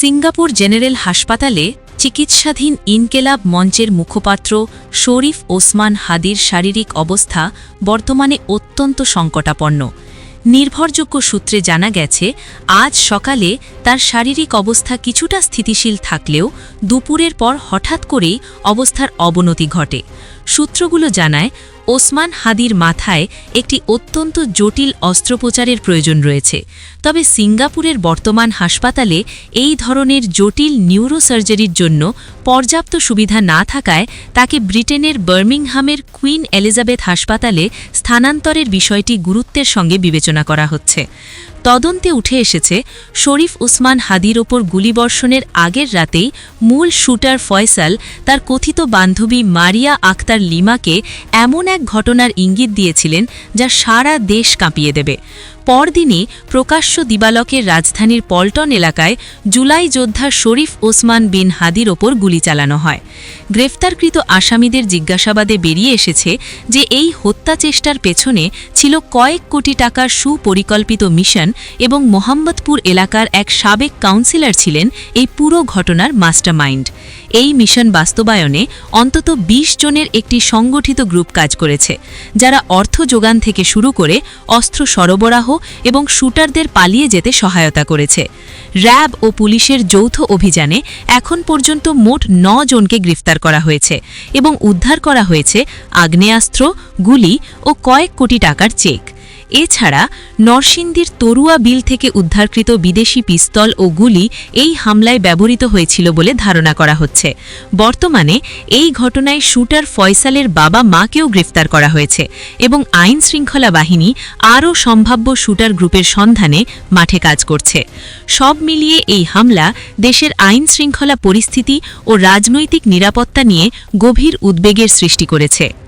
Singapore general হাসপাতালে চিকিৎসাধীন ইনকেলাব মঞ্চের মুখপাত্র শরীফ ওসমান হাদির শারীরিক অবস্থা বর্তমানে অত্যন্ত সংকটাপন্ন। নির্ভরযোগ্য সূত্রে জানা গেছে, আজ সকালে তার শারীরিক অবস্থা কিছুটা স্থিতিশীল থাকলেও দুপুরের পর হঠাৎ করেই অবস্থার অবনতি ঘটে। সূত্রগুলো জানায় ওসমান হাদির মাথায় একটি অত্যন্ত জটিল অস্ত্রোপচারের প্রয়োজন রয়েছে। তবে সিঙ্গাপুরের বর্তমান হাসপাতালে এই ধরনের জটিল নিউরোসার্জারির জন্য পর্যাপ্ত সুবিধা না থাকায় তাকে ব্রিটেনের বার্মিংহামের কুইন এলিজাবেথ হাসপাতালে স্থানান্তরের বিষয়টি গুরুত্বের সঙ্গে বিবেচনা করা হচ্ছে। তদন্তে উঠে এসেছে, শরীফ উসমান হাদির ওপর গুলিবর্ষণের আগের রাতেই মূল শুটার ফয়সাল, তার কথিত বান্ধবী মারিয়া আক্তার লিমাকে এমন এক ঘটনার ইঙ্গিত দিয়েছিলেন যা সারা দেশ কাঁপিয়ে দেবে। পরদিনই প্রকাশ্য দিবালকের রাজধানীর পল্টন এলাকায় জুলাই যোদ্ধা শরীফ ওসমান বিন হাদির ওপর গুলি চালানো হয়। গ্রেফতারকৃত আসামিদের জিজ্ঞাসাবাদে বেরিয়ে এসেছে যে এই হত্যা চেষ্টার পেছনে ছিল কয়েক কোটি টাকার সুপরিকল্পিত মিশন এবং মোহাম্মদপুর এলাকার এক সাবেক কাউন্সিলর ছিলেন এই পুরো ঘটনার মাস্টারমাইন্ড। এই মিশন বাস্তবায়নে অন্তত ২০ জনের একটি সংগঠিত গ্রুপ কাজ করেছে, যারা অর্থ যোগান থেকে শুরু করে অস্ত্র সরবরাহ এবং শুটারদের পালিয়ে যেতে সহায়তা করেছে। র্যাব ও পুলিশের যৌথ অভিযানে এখন পর্যন্ত মোট ন জনকে গ্রেফতার করা হয়েছে এবং উদ্ধার করা হয়েছে আগ্নেয়াস্ত্র, গুলি ও কয়েক কোটি টাকার চেক। এছাড়া নরসিংদীর তরুয়া বিল থেকে উদ্ধারকৃত বিদেশি পিস্তল ও গুলি এই হামলায় ব্যবহৃত হয়েছিল বলে ধারণা করা হচ্ছে। বর্তমানে এই ঘটনায় শুটার ফয়সালের বাবা মাকেও গ্রেফতার করা হয়েছে এবং আইন শৃঙ্খলা বাহিনী আরও সম্ভাব্য শুটার গ্রুপের সন্ধানে মাঠে কাজ করছে। সব মিলিয়ে এই হামলা দেশের আইন শৃঙ্খলা পরিস্থিতি ও রাজনৈতিক নিরাপত্তা নিয়ে গভীর উদ্বেগের সৃষ্টি করেছে।